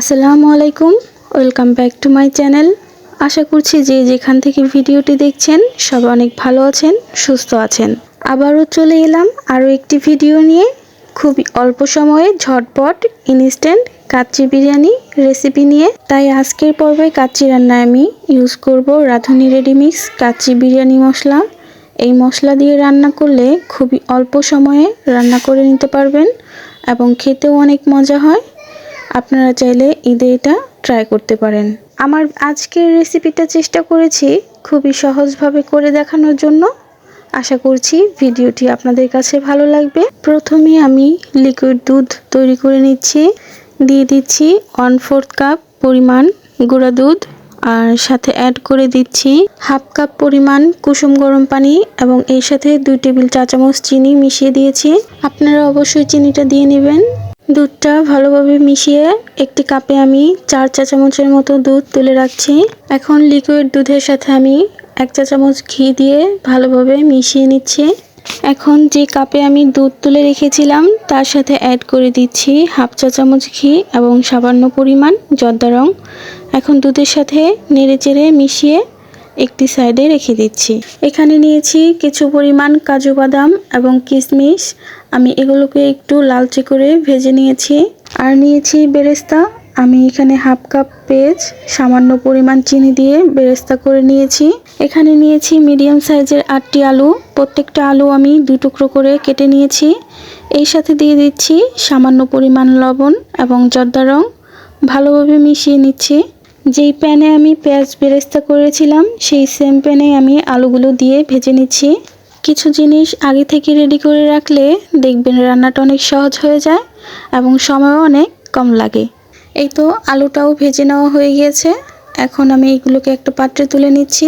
আসসালামু আলাইকুম, welcome back to my channel. আশা করছি যে যেখান থেকে ভিডিওটি দেখছেন, সবাই অনেক ভালো আছেন, সুস্থ আছেন। আবারও চলে এলাম আরও একটি ভিডিও নিয়ে। খুবই অল্প সময়ে ঝটপট ইনস্ট্যান্ট কাচ্চি বিরিয়ানি রেসিপি নিয়ে। তাই আজকের পর্বে কাচ্চি রান্নায় আমি ইউজ করব রাঁধুনি রেডিমিক্স কাচ্চি বিরিয়ানি মশলা। এই মশলা দিয়ে রান্না করলে খুবই অল্প সময়ে রান্না করে নিতে পারবেন এবং খেতেও অনেক মজা হয়। আপনারা চাইলে ঈদে এটা ট্রাই করতে পারেন। আমার আজকের রেসিপিটা চেষ্টা করেছি খুবই সহজভাবে করে দেখানোর জন্য। আশা করছি ভিডিওটি আপনাদের কাছে ভালো লাগবে। প্রথমে আমি লিকুইড দুধ তৈরি করে নিচ্ছি। দিয়ে দিচ্ছি ওয়ান ফোর্থ কাপ পরিমাণ গুঁড়া দুধ আর সাথে অ্যাড করে দিচ্ছি হাফ কাপ পরিমাণ কুসুম গরম পানি এবং এর সাথে দুই টেবিল চা চামচ চিনি মিশিয়ে দিয়েছি। আপনারা অবশ্যই চিনিটা দিয়ে নেবেন। দুধটা ভালোভাবে মিশিয়ে একটি কাপে আমি চার চা চামচের মতো দুধ তুলে রাখছি। এখন লিকুইড দুধের সাথে আমি এক চা চামচ ঘি দিয়ে ভালোভাবে মিশিয়ে নিচ্ছি। এখন যে কাপে আমি দুধ তুলে রেখেছিলাম, তার সাথে অ্যাড করে দিচ্ছি হাফ চা চামচ ঘি এবং সামান্য পরিমাণ জর্দা রং। এখন দুধের সাথে নেড়ে চেড়ে মিশিয়ে একটি সাইডে রেখে দিচ্ছি। এখানে নিয়েছি কিছু পরিমাণ কাজু বাদাম এবং কিশমিশ আমি এগুলোকে একটু লালচে করে ভেজে নিয়েছি। আর নিয়েছি বেরেস্তা। আমি এখানে হাফ কাপ পেঁয়াজ, সামান্য পরিমাণ চিনি দিয়ে বেরেস্তা করে নিয়েছি। এখানে নিয়েছি মিডিয়াম সাইজের আটটি আলু। প্রত্যেকটা আলু আমি দুই টুকরো করে কেটে নিয়েছি। এই সাথে দিয়ে দিচ্ছি সামান্য পরিমাণ লবণ এবং জর্দা রং। ভালোভাবে মিশিয়ে নিচ্ছি। যেই প্যানে আমি পেঁয়াজ বেরেস্তা করেছিলাম, সেই সেম প্যানে আমি আলুগুলো দিয়ে ভেজে নিচ্ছি। কিছু জিনিস আগে থেকে রেডি করে রাখলে দেখবেন রান্নাটা অনেক সহজ হয়ে যায় এবং সময়ও অনেক কম লাগে। এই তো আলুটাও ভেজে নেওয়া হয়ে গিয়েছে। এখন আমি এগুলোকে একটা পাত্রে তুলে নিচ্ছি।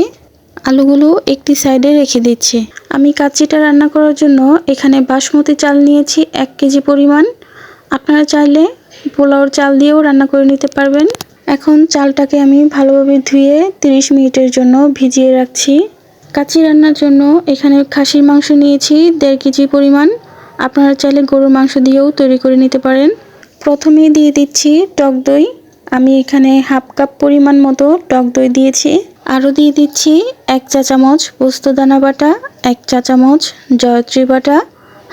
আলুগুলো একটি সাইডে রেখে দিচ্ছি। আমি কাচ্চিটা রান্না করার জন্য এখানে বাসমতি চাল নিয়েছি এক কেজি পরিমাণ। আপনারা চাইলে পোলাওর চাল দিয়েও রান্না করে নিতে পারবেন। এখন চালটাকে আমি ভালোভাবে ধুয়ে 30 মিনিটের জন্য ভিজিয়ে রাখছি। কাচি রান্নার জন্য এখানে খাসির মাংস নিয়েছি, দেড় কেজি পরিমাণ। আপনারা চাইলে গরুর মাংস দিয়েও তৈরি করে নিতে পারেন। প্রথমেই দিয়ে দিচ্ছি টক দই। আমি এখানে হাফ কাপ পরিমাণ মতো টক দই দিয়েছি। আরও দিয়ে দিচ্ছি এক চা চামচ পোস্তদানা বাটা, এক চা চামচ জয়ত্রী বাটা,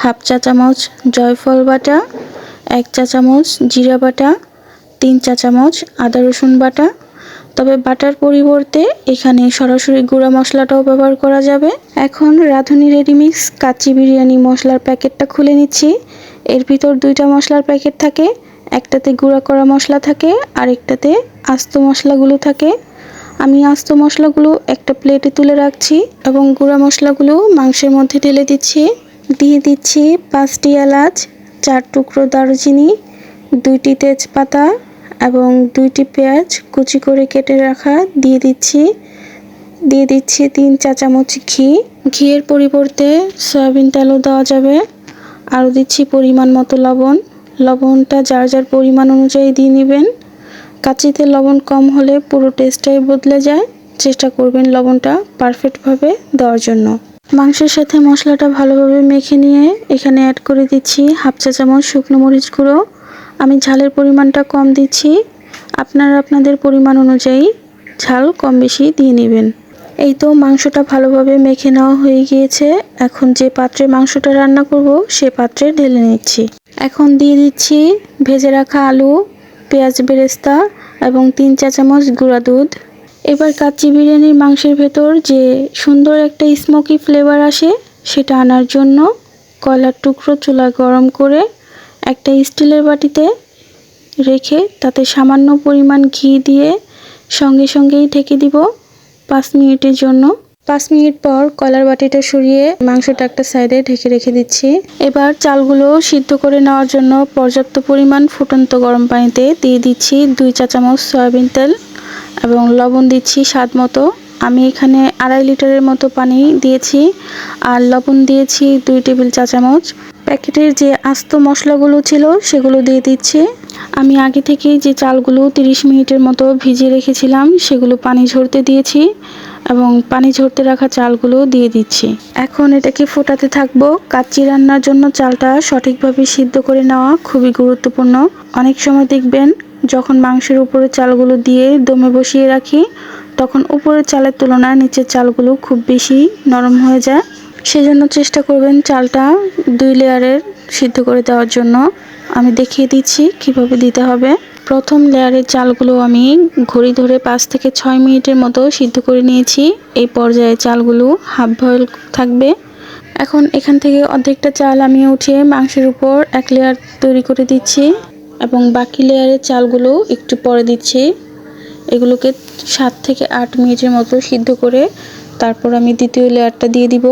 হাফ চা চামচ জয়ফল বাটা, এক চা চামচ জিরা বাটা, তিন চা চামচ আদা রসুন বাটা তবে বাটার পরিবর্তে এখানে সরাসরি গুঁড়া মশলাটাও ব্যবহার করা যাবে। এখন রাঁধুনি রেডিমিক্স কাচ্চি বিরিয়ানি মশলার প্যাকেটটা খুলে নিচ্ছি। এর ভিতর দুইটা মশলার প্যাকেট থাকে, একটাতে গুঁড়া করা মশলা থাকে আর একটাতে আস্ত মশলাগুলো থাকে। আমি আস্ত মশলাগুলো একটা প্লেটে তুলে রাখছি এবং গুঁড়া মশলাগুলো মাংসের মধ্যে ঢেলে দিচ্ছি। দিয়ে দিচ্ছি পাঁচটি এলাচ, চার টুকরো দারুচিনি, দুইটি তেজপাতা এবং দুইটি পেঁয়াজ কুচি করে কেটে রাখা, দিয়ে দিচ্ছি দিয়ে দিচ্ছি তিন চা চামচ ঘি। ঘিয়ের পরিবর্তে সয়াবিন তেলও দেওয়া যাবে। আরও দিচ্ছি পরিমাণ মতো লবণ। লবণটা যার যার পরিমাণ অনুযায়ী দিয়ে নেবেন। কাঁচিতে লবণ কম হলে পুরো টেস্টটাই বদলে যায়। চেষ্টা করবেন লবণটা পারফেক্টভাবে দেওয়ার জন্য। মাংসের সাথে মশলাটা ভালোভাবে মেখে নিয়ে এখানে অ্যাড করে দিচ্ছি হাফ চা চামচ শুকনো মরিচ গুঁড়ো। আমি ঝালের পরিমাণটা কম দিচ্ছি। আপনারা আপনাদের পরিমাণ অনুযায়ী ঝাল কম বেশি দিয়ে নেবেন। এই তো মাংসটা ভালোভাবে মেখে নেওয়া হয়ে গিয়েছে। এখন যে পাত্রে মাংসটা রান্না করব, সে পাত্রে ঢেলে নিচ্ছি। এখন দিয়ে দিচ্ছি ভেজে রাখা আলু, পেঁয়াজ বেরেস্তা এবং তিন চা চামচ গুঁড়া দুধ। এবার কাচ্চি বিরিয়ানির মাংসের ভেতর যে সুন্দর একটা স্মোকি ফ্লেভার আসে, সেটা আনার জন্য কয়লার টুকরো চুলা গরম করে একটা স্টিলের বাটিতে রেখে তাতে সামান্য পরিমাণ ঘি দিয়ে সঙ্গে সঙ্গেই ঢেকে দিব পাঁচ মিনিটের জন্য। পাঁচ মিনিট পর কলার বাটিটা সরিয়ে মাংসটা একটা সাইডে ঢেকে রেখে দিচ্ছি। এবার চালগুলো সিদ্ধ করে নেওয়ার জন্য পর্যাপ্ত পরিমাণ ফুটন্ত গরম পানিতে দিয়ে দিচ্ছি দুই চা চামচ সয়াবিন তেল এবং লবণ দিচ্ছি স্বাদ মতো। আমি এখানে আড়াই লিটারের মতো পানি দিয়েছি আর লবণ দিয়েছি দুই টেবিল চা চামচ। প্যাকেটের যে আস্ত মশলাগুলো ছিল, সেগুলো দিয়ে দিচ্ছি। আমি আগে থেকেই যে চালগুলো 30 মিনিটের মতো ভিজিয়ে রেখেছিলাম, সেগুলো পানি ঝরতে দিয়েছি এবং পানি ঝরতে রাখা চালগুলো দিয়ে দিচ্ছি। এখন এটাকে ফোটাতে থাকব। কাচ্চি রান্নার জন্য চালটা সঠিকভাবে সিদ্ধ করে নেওয়া খুবই গুরুত্বপূর্ণ। অনেক সময় দেখবেন, যখন মাংসের উপরে চালগুলো দিয়ে দমে বসিয়ে রাখি, তখন উপরের চালের তুলনায় নিচের চালগুলো খুব বেশি নরম হয়ে যায়। সেজন্য চেষ্টা করবেন চালটা দুই লেয়ারের সিদ্ধ করে দেওয়ার জন্য। আমি দেখিয়ে দিচ্ছি কীভাবে দিতে হবে। প্রথম লেয়ারের চালগুলো আমি ঘড়ি ধরে পাঁচ থেকে ছয় মিনিটের মতো সিদ্ধ করে নিয়েছি। এই পর্যায়ে চালগুলো হাফ বয়েল থাকবে। এখন এখান থেকে অর্ধেকটা চাল আমি উঠিয়ে মাংসের উপর এক লেয়ার তৈরি করে দিচ্ছি এবং বাকি লেয়ারের চালগুলো একটু পরে দিচ্ছি। এগুলোকে সাত থেকে আট মিনিটের মতো সিদ্ধ করে তারপর আমি দ্বিতীয় লেয়ারটা দিয়ে দিব।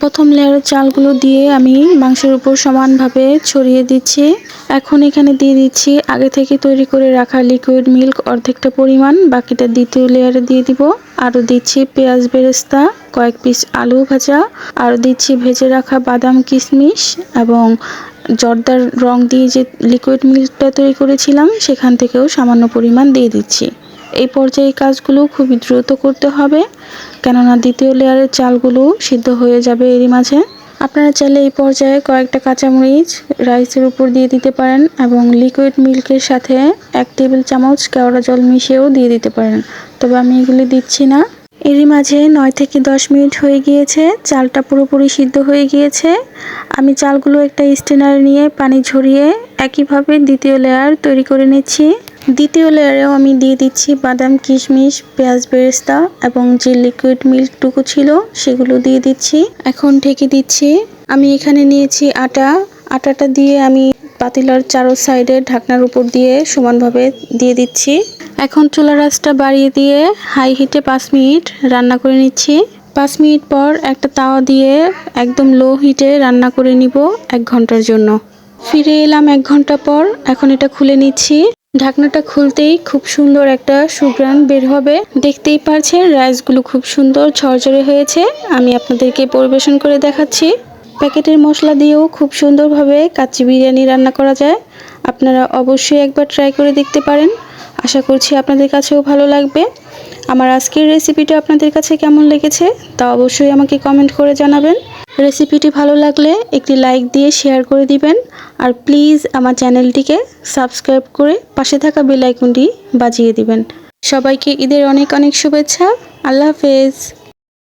প্রথম লেয়ারের চালগুলো দিয়ে আমি মাংসের উপর সমানভাবে ছড়িয়ে দিচ্ছি। এখন এখানে দিয়ে দিচ্ছি আগে থেকে তৈরি করে রাখা লিকুইড মিল্ক অর্ধেকটা পরিমাণ, বাকিটা দ্বিতীয় লেয়ারে দিয়ে দিব। আরও দিচ্ছি পেঁয়াজ বেরেস্তা, কয়েক পিস আলু ভাজা, আরও দিচ্ছি ভেজে রাখা বাদাম কিশমিশ এবং জর্দার রং দিয়ে যে লিকুইড মিল্কটা তৈরি করেছিলাম, সেখান থেকেও সামান্য পরিমাণ দিয়ে দিচ্ছি। এই পর্যায়ে কাজগুলো খুবই দ্রুত করতে হবে। কেননা দ্বিতীয় লেয়ারের চালগুলো সিদ্ধ হয়ে যাবে এরই মাঝে। আপনারা চাইলে এই পর্যায়ে কয়েকটা কাঁচামরিচ রাইসের উপর দিয়ে দিতে পারেন এবং লিকুইড মিল্কের সাথে এক টেবিল চামচ কেওড়া জল মিশিয়েও দিয়ে দিতে পারেন। তবে আমি এগুলি দিচ্ছি না। এরই মাঝে নয় থেকে দশ মিনিট হয়ে গিয়েছে। চালটা পুরোপুরি সিদ্ধ হয়ে গিয়েছে। আমি চালগুলো একটা স্টেনার নিয়ে পানি ঝরিয়ে একইভাবে দ্বিতীয় লেয়ার তৈরি করে নিচ্ছি। দ্বিতীয় লেয়ারেও আমি দিয়ে দিচ্ছি বাদাম, কিশমিশ, পেঁয়াজ বেরেস্তা এবং যে লিকুইড মিল্কটুকু ছিল সেগুলো দিয়ে দিচ্ছি। এখন ঢেকে দিচ্ছি। আমি এখানে নিয়েছি আটা। আটাটা দিয়ে আমি পাতিলার চারো সাইডে ঢাকনার উপর দিয়ে সমানভাবে দিয়ে দিচ্ছি। এখন চুলা রাসটা বাড়িয়ে দিয়ে হাই হিটে পাঁচ মিনিট রান্না করে নিচ্ছি। পাঁচ মিনিট পর একটা তাওয়া দিয়ে একদম লো হিটে রান্না করে নিব এক ঘণ্টার জন্য। ফিরে এলাম এক ঘণ্টা পর। এখন এটা খুলে নিচ্ছি। ঢাকনাটা খুলতেই খুব সুন্দর একটা সুগ্রান বের হবে। দেখতেই পারছেন, রাইসগুলো খুব সুন্দর ঝরঝরে হয়েছে। আমি আপনাদেরকে পরিবেশন করে দেখাচ্ছি। প্যাকেটের মশলা দিয়েও খুব সুন্দরভাবে কাচ্চি বিরিয়ানি রান্না করা যায়। আপনারা অবশ্যই একবার ট্রাই করে দেখতে পারেন। আশা করছি আপনাদের কাছেও ভালো লাগবে। আমার আজকের রেসিপিটা আপনাদের কাছে কেমন লেগেছে তা অবশ্যই আমাকে কমেন্ট করে জানাবেন। রেসিপিটি ভালো লাগলে একটি লাইক দিয়ে শেয়ার করে দিবেন। আর প্লিজ আমার চ্যানেলটিকে সাবস্ক্রাইব করে পাশে থাকা বেল বাজিয়ে দিবেন। সবাইকে ঈদের অনেক অনেক শুভেচ্ছা। আল্লাহ হাফেজ।